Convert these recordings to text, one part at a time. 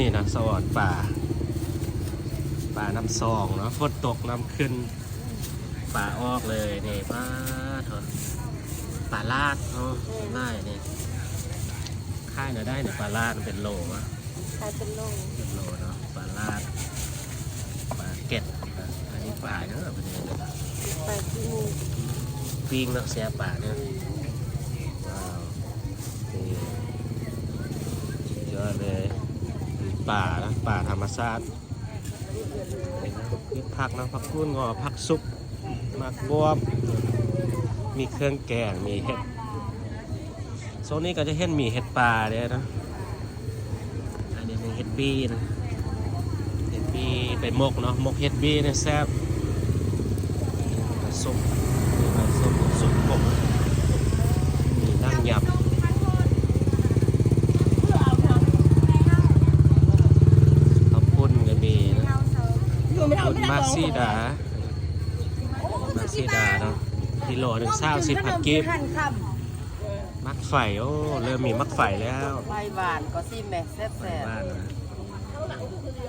นี่นะสวอดป่า ป่าน้ำซองเนาะฝนตกน้ำขึ้น ป่าออกเลยนี่ป้าเถอะป่าลาดเนาะได้นี่ค่ายน่ะได้เนี่ยป่าลาดมันเป็นโลวะกลายเป็นโลงเป็นโลเนาะป่าลาดป่าเก็ดนะอันนี้ป่าเนาะประเด็นไปที่นี่ปิ้งเนาะเสียป่าเนี่ยว้าวนี่เยอะเลย ป่านะป่าธรรมชาตินี่ผักนะผักกุ้นงอผักซุปมักบวบมีเครื่องแกงมีเห็ดโซนนี้ก็จะเห็นมีเห็ดป่าเลยนะอันนี้เป็นเห็ดบีนะเห็ดบีไปหมกเนาะหมกเห็ดบีเนี่ยแซ่บซุปนี่ซุปซุปกบมีนั่งยำข้าวปุ้นก็มีนะ คุณมาร์ซีดามาร์ซีดาเนาะกิโลหนึ่งเศร้าสิบพันกิฟขั้นค่มักไฟโอ้เริ่มมีมักไฟแล้วำไฟหวานก็ซิแม่แซ่บไฟแซ่บบ้านนะ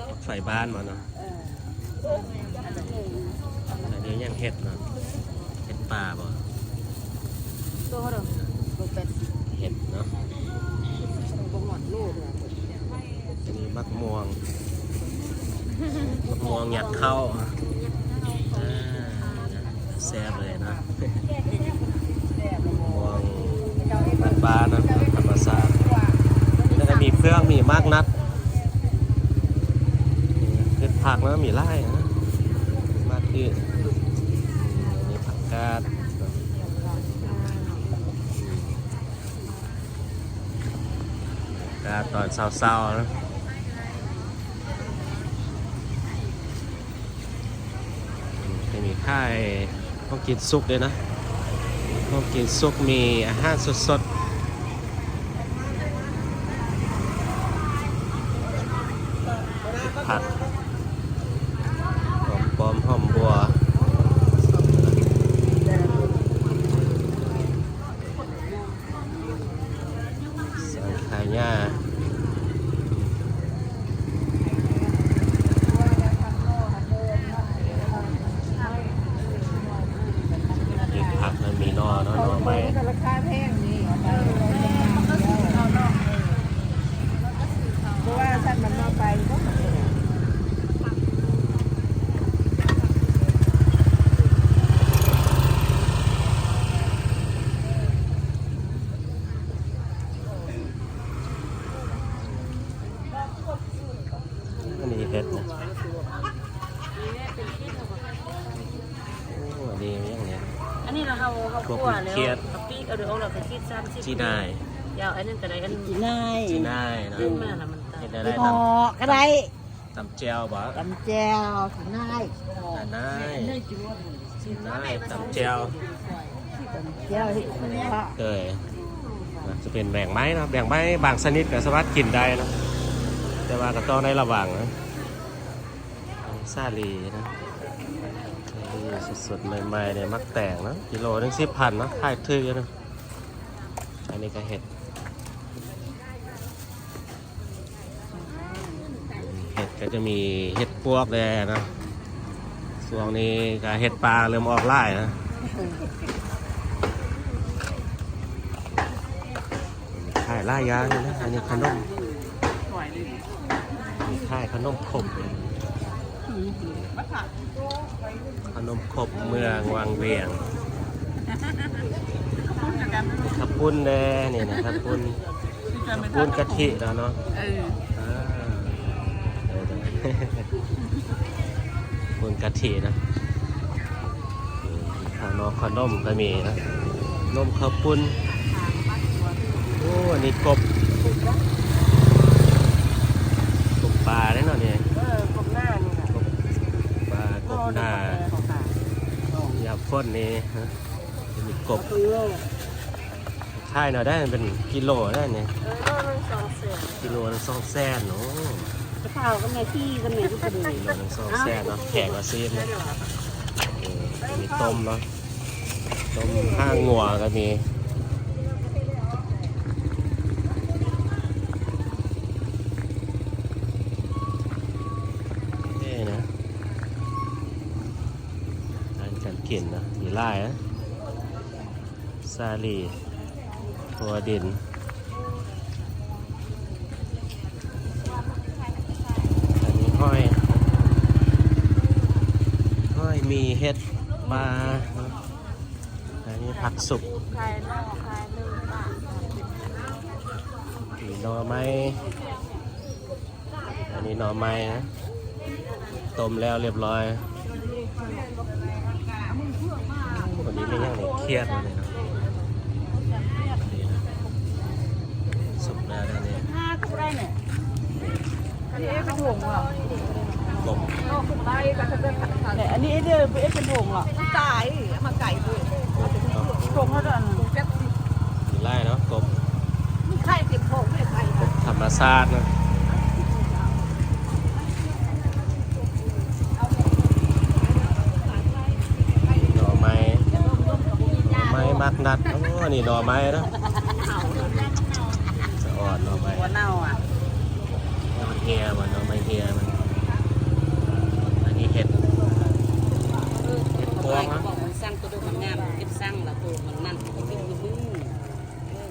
มักไฟบ้านมาเนาะเอออันนี้อันนี้ยังเห็ดเนาะเห็ดป่าบ่ตัวเท่าเดิมตัวเป็ดเห็ดเนาะตัวหมดลูกเลยอันนี้มักม่วง มักม่วงหยัดเข้าอ่าแซ่บเลยนะม่วงบ้านๆนะธรรมชาติแล้วก็มีเฟื่องมีมากนัดขึ้นผักแล้วมีไร่นะมากที่มีผักกาดกาดตอนเศร้าๆนะจะมี ค่ายต้องกินซุปด้วยนะต้องกินซุปมีอาหารสดๆผัดหอมปอมหอมบัวใส่ไข่ย่ามีผักแล้วมีหนอเนาะหนอไม้ ราคาแพงนี่เพราะว่าท่านมันมาไปก็หมดเลย อันนี้เห็ดนะโอ้อันนี้ยังไง อันนี้ เราเขาเขาพวกคั่วแล้วเครียดกะปิเอาเดี๋ยวเอาเราไปคิดซ้ำสิจีนายยาวอันนั้นก็ได้อันจีนายจีนายเนาะขึ้นมาแล้วมันตายเห็ดอะไรหอตก็ได้ำตำเจียวบ่ตำแจวจีนายอันนายจีนายตำเจียวตำแจวที่คุณพ่อเกยนะจะเป็นแบ่งไม้นะแบ่งไม้บางชนิดก็สามารถกินได้นะแต่ว่าก็ต้องในระหว่างนะซาลีนะซาลี สดๆ ใหม่ๆเนี่ยมักแต่งนะกิโลหนึงสิบพันนะขายถือนะอันนี้ก็เห็ดเห็ดก็จะมีเห็ดปวกแดนะส่วงนี้ก็เห็ดปลาเริ่มออกไล่นะขายล่ายางเลยนะอันนี้ขนมมีขายขนมขบ ขนมขบเมืองวังเวียงขับปุ้นแน่นี่นะขับปุ้นขับปุ้นกะทิแล้วเนาะเอออ่าเออปุ้นกะทินะขนมขนมก็มีนะนมข้าวปุ้นโอ้อันนี้กบกบปลาแน่นอนเนี่ย เออกบหน้านี่ค่ะ กบปลากบหน้า ของตายาพ่นนี่ฮะจะมีกบคือโลกค่ายหน่อยได้เป็นกิโลได้เนี่ยเออโลกนึงสองเสือกิโลละสองแสนโอ้ข้าวก็แม่ที่ก็แม่ที่กระดูกกิโลละสองแสนเนาะแข็งกว่าซีนเลยเออมีต้มเนาะต้มห้างงัวก็มี กินนะมีไล่นะซาลีหัวดินอันนี้ห้อยห้อยมีเห็ดปลาอันนี้ผักสุกใครนอกใครหนึ่งบาทมีหน่อไม้อันนี้หน่อไม้นะ ต้มแล้วเรียบร้อย วันนี้ไม่ยังเลยเครียดเลยนะสุกแล้วนะเนี่ยห้าก็ได้เนี่ยอันนี้เป็นถุงเหรอกบโอ้ถุงได้ก็จะเป็นแต่อันนี้เดินไปเป็นถุงเหรอตายมาไก่ด้วยถุงเท่านั้นถุงแป๊บมีไล่เนาะกบมีไข่ติดถุงไม่ไข่กบธรรมชาตินะหน่อไม้หน่อไม้มักนัดโอ้นี่หน่อไม้เนาะจะอ่อนหน่อไม้หัวเน่าอะมันเฮียมันหน่อไม้เฮียมันอันนี้เห็ดเห็ดพวงนะบอกมันสร้างตัวดูมันงามเก็บสร้างแล้วตัวมันนั่นมันกินมือ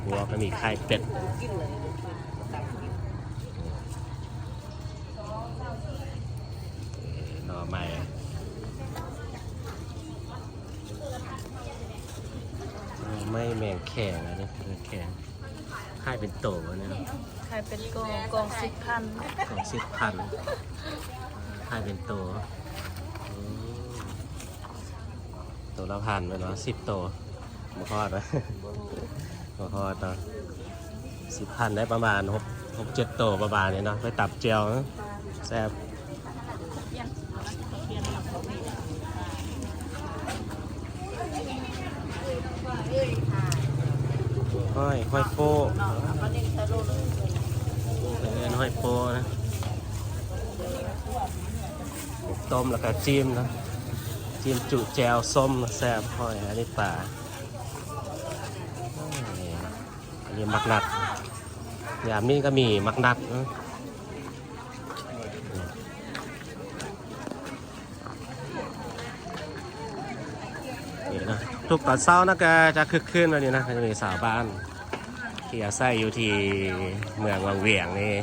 หัวก็มีไข่เป็ดกินเลย หน่อไม้หน่อไม้แมงแข็งอันนี้แมงแข็งไข่เป็นโตอันนี้เนาะไข่เป็นกองกองสิบพันของสิบพันไข่เป็นโตอืมตัวละพันไปเนาะสิบโตมาพอดไว้มาพอดเนาะสิบพันได้ประมาณหกหกเจ็ดโตประมาณนี้เนาะไปตับเจียวนะแซ่บ ห้อยห้อยโป้เนเงินห้อยโป้นะต้มแล้วก็จิ้มนะจิ้มจุแจวส้มแซ่บห้อยอันนี้ป่านี่อันนี้มักนัดยามนี้ก็มีมักนัดนะนี่นะ ทุกตอนเช้านะก็จะคึกคืนวันนี้นะจะมีสาวบ้านที่อาศัยอยู่ที่เมืองวังเวียงนี่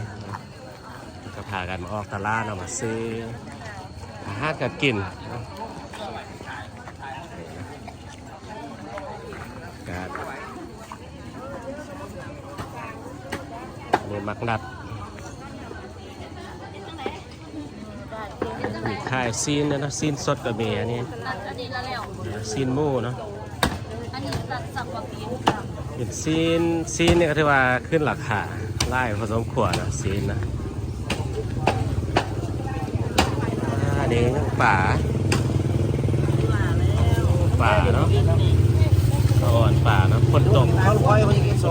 ก็พากันมาออกตลาดเอามาซื้ออาหารกันกินนะการนี่มักนัดมีขายซีนนะซีนสดก็มีอันนี้ตัดอันนี้แล้วแล้วซีนหมูเนาะ อันนี้ตัดสับปะปีนเป็นซีนซีนเนี่ยก็ถือว่าขึ้นราคาไล่พอสมควรนะซีนนะอันนี้ป่ามาแล้วป่าเนาะอ่อนป่าเนาะฝนตกฝ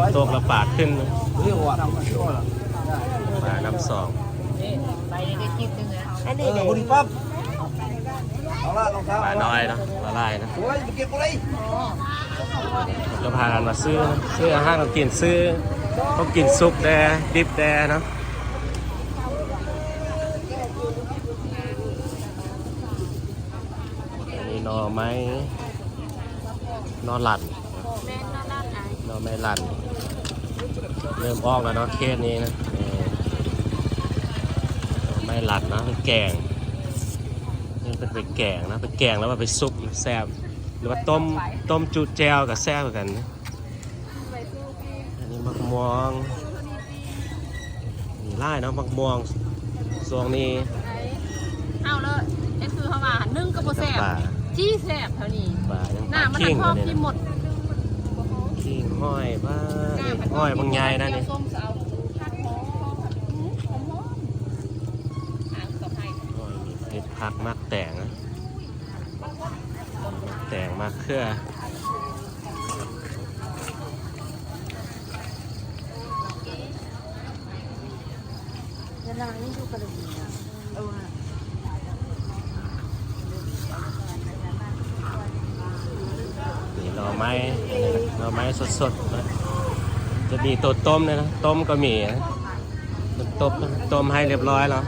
นตกแล้วป่าขึ้นนะป่าน้ำสองไปได้กินนึงนะอันนี้เลย Budi pap. Alah, long ป่า sao? น้อยเนาะละลายนะ Oi, bikin boleh. ก็ พากันมาซื้อซื้ออาหารมากินซื้อก็กินซุปแดดิบแดเนาะอันนี้นอไม้นอหลันนอไม้หลันเริ่มออกแล้วเนาะเคสนี้นะไม้หลั่นนะเป็นแกงนี่เป็นไปแกงนะไปแกงแล้วมาไปซุปแซ่บ หรือว่าต้มต้มจุแจวกับแซ่บกันนะอันนี้มักม่วงนี่ไล่เนาะมักม่วงช่วงนี้เอาเลยไอ้คือเขามานึ่งกระโปแสบป่าจี้แสบเท่านี้ป่ายังหน้าป่ามันขิงพอเลยกินหมนะดขิงห้อยบ้านี่ห้อยบางใหญ่นะนี่ส้มเอาผักหอมหอมหอมหางกับไผ่ห้อยมีเห็ดผักมักแตงนะ แตงมักเครือเวลานี่ดูกระดูกเอนี่หน่อไม้หน่อไม้สดๆนะจะมีตัวต้มเลยนะ ต้มก็มีนะต้มต้มให้เรียบร้อยแล้ว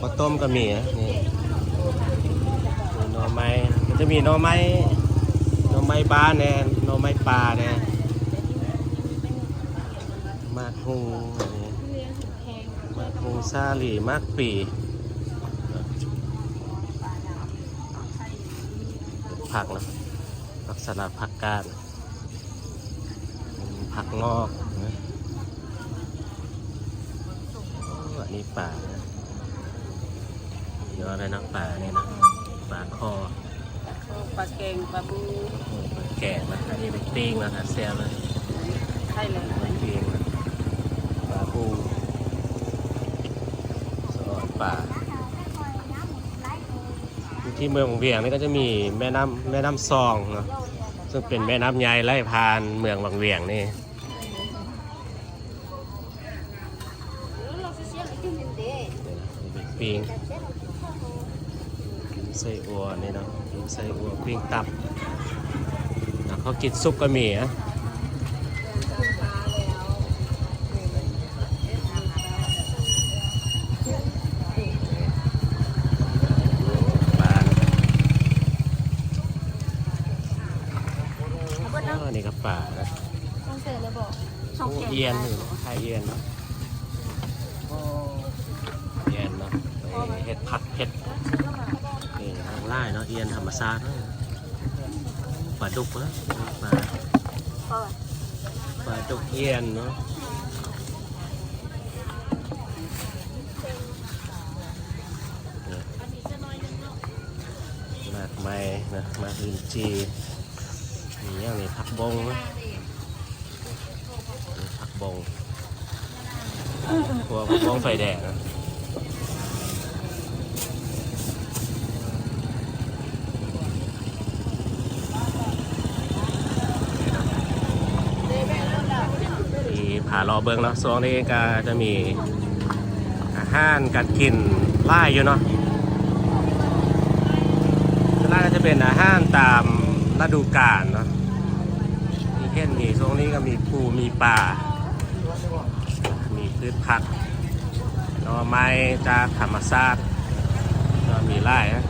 ตัวต้มก็มีนะนี่ ไม้มันจะมีหน่อไม้หน่อไม้บ้านแน่หน่อไม้ปลาแน่มากฮงอันนี้มากฮงซาลีมากปีผักนะผักสลัดผักกาดผักงอกนะอันนี้ป่านะเยอะไรนะป่าเนี่ยนะ ป่าคอปลาเก่งปลาบูโอ้โหแก่นะอันนี้เป็นปิ้งนะฮะเซียเลยใช่เลยปิ้งนะปลาปูสอดป่าอยู่ที่เมืองเวียงนี่ก็จะมีแม่น้ำแม่น้ำซองเนาะซึ่งเป็นแม่น้ำใหญ่ไล่ผ่านเมืองวังเวียงนี่ปิ้ง ไส้อัวนี่เนาะปิ้งไส้อัวปิ้งตับเขากินซุปก็มีนะปลาอ๋อนี่ก็ปลานะต้องเสร็จเลยบอกเอียนหนึ่งไทยเอียนเนาะเอียนเนาะเห็ดผัดเห็ด ไล่เนาะเอียนธรรมชาติเนาะปลาดุกเนาะปลาปลาดุกเอียนเนาะนี่มากไม้นะมากลินจีนี่อย่างนี้ผักบงนะผักบงตัวผักบงไฟแดงนะ มีผาลอเบิงเนาะส่วนนี้ก็จะมีอาหารการกินไล่อยู่เนาะส่วนมากก็จะเป็นอาหารตามฤดูกาลเนาะมีเห็นมีช่วงนี้ก็มีปูมีปลา มีพืชผักหน่อไม้จากธรรมชาติก็มีไร่นะ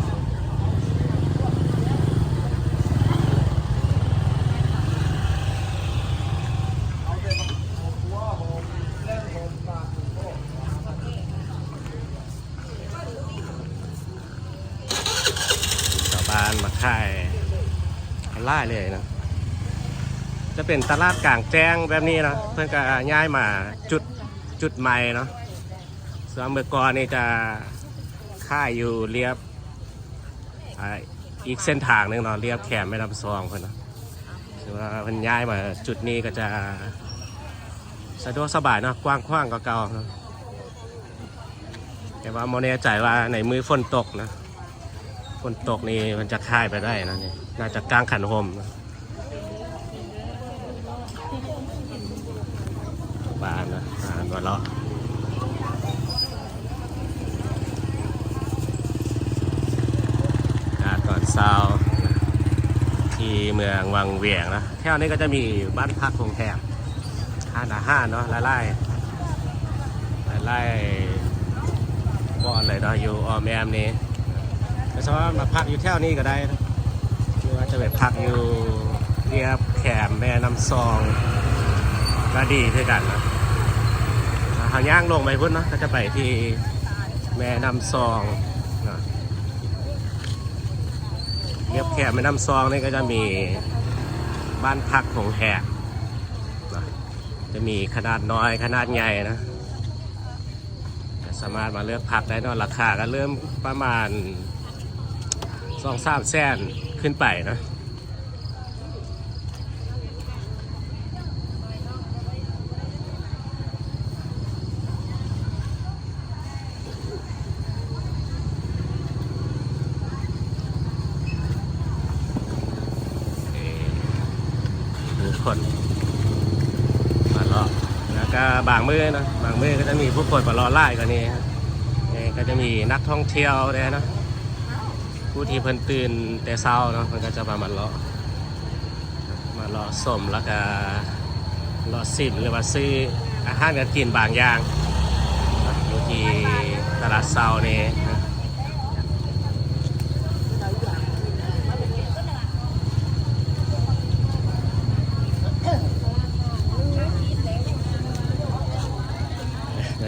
ชาวบ้านมาค่ายไล่เลยนะ จะเป็นตลาดกลางแจ้งแบบนี้นะเพื่อนก็ย้ายมาจุดจุดใหม่เนาะส่วนเมื่อก่อนนี่จะค่ายอยู่เรียบอีกเส้นทางหนึ่งเนาะเรียบแขมแม่น้ำซองเพื่อนนะคือว่าเพื่อนย้ายมาจุดนี้ก็จะสะดวกสบายเนาะกว้างขว้างก็เก่าเนาแต่ว่าโมเน่ใจว่าในมือฝนตกนะ นตกนี่มันจะค่ายไปได้นะนี่น่าจะกลางขันโฮมนะบ้านนะบ้านวันเลาะอากาศตอนเช้าที่เมืองวังเวียงนะแถวนี้ก็จะมีบ้านพักโรงแรมห้านาหาเนาะไล่ไล่ไล่บ่อนเลยเนาะอยู่ออมแอมนี่ แต่สามารถมาพักอยู่แถวนี้ก็ได้นะหรือว่าจะไปพักอยู่เรียบแขมแม่น้ำซองก็ดีด้วยกันนะหางย่างลงไปพุ่นเนาะก็จะไปที่แม่น้ำซองนะเรียบแคบแม่น้ำซองนี่ก็จะมีบ้านพักของแหกนะจะมีขนาดน้อยขนาดใหญ่นะสามารถมาเลือกพักได้นอะราคาก็เริ่มประมาณ สองสามแสนขึ้นไปนะทุกคนมารอแล้วก็บางมือนะบางมือก็จะมีผู้คนมารอไล่กันนี่นี่ก็จะมีนักท่องเที่ยวด้วยนะ ผู้ที่เพิ่นตื่นแต่เช้าเนาะมันก็จะมามารอมารอสมแล้วก็รอสิมหรือว่าซื้ออาหารการกินบางอย่างอยู่ที่ตลาดเช้านี่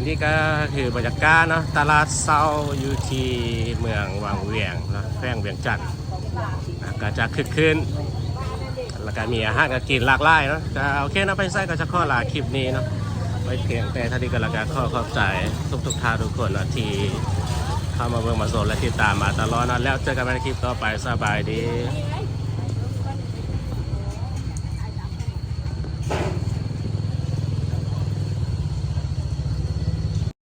นี่ก็คือบรรยากาศเนาะตลาดเซาอยู่ที่เมืองวังเวียงนะแขวงเวียงจันทน์ก็จะคึกคืนแล้วก็มีอาหารก็กินหลากหลายเนาะก็โอเคนะไปใส่ก็จะข้อลาคลิปนี้เนาะไว้เพียงแต่ท่านี้ก็แล้วก็ขอขอบใจทุกทุกท่านทุกคนนะที่เข้ามาเบิ่งมาสนและติดตามมาตลอดนะแล้วเจอกันในคลิปต่อไปสบายดี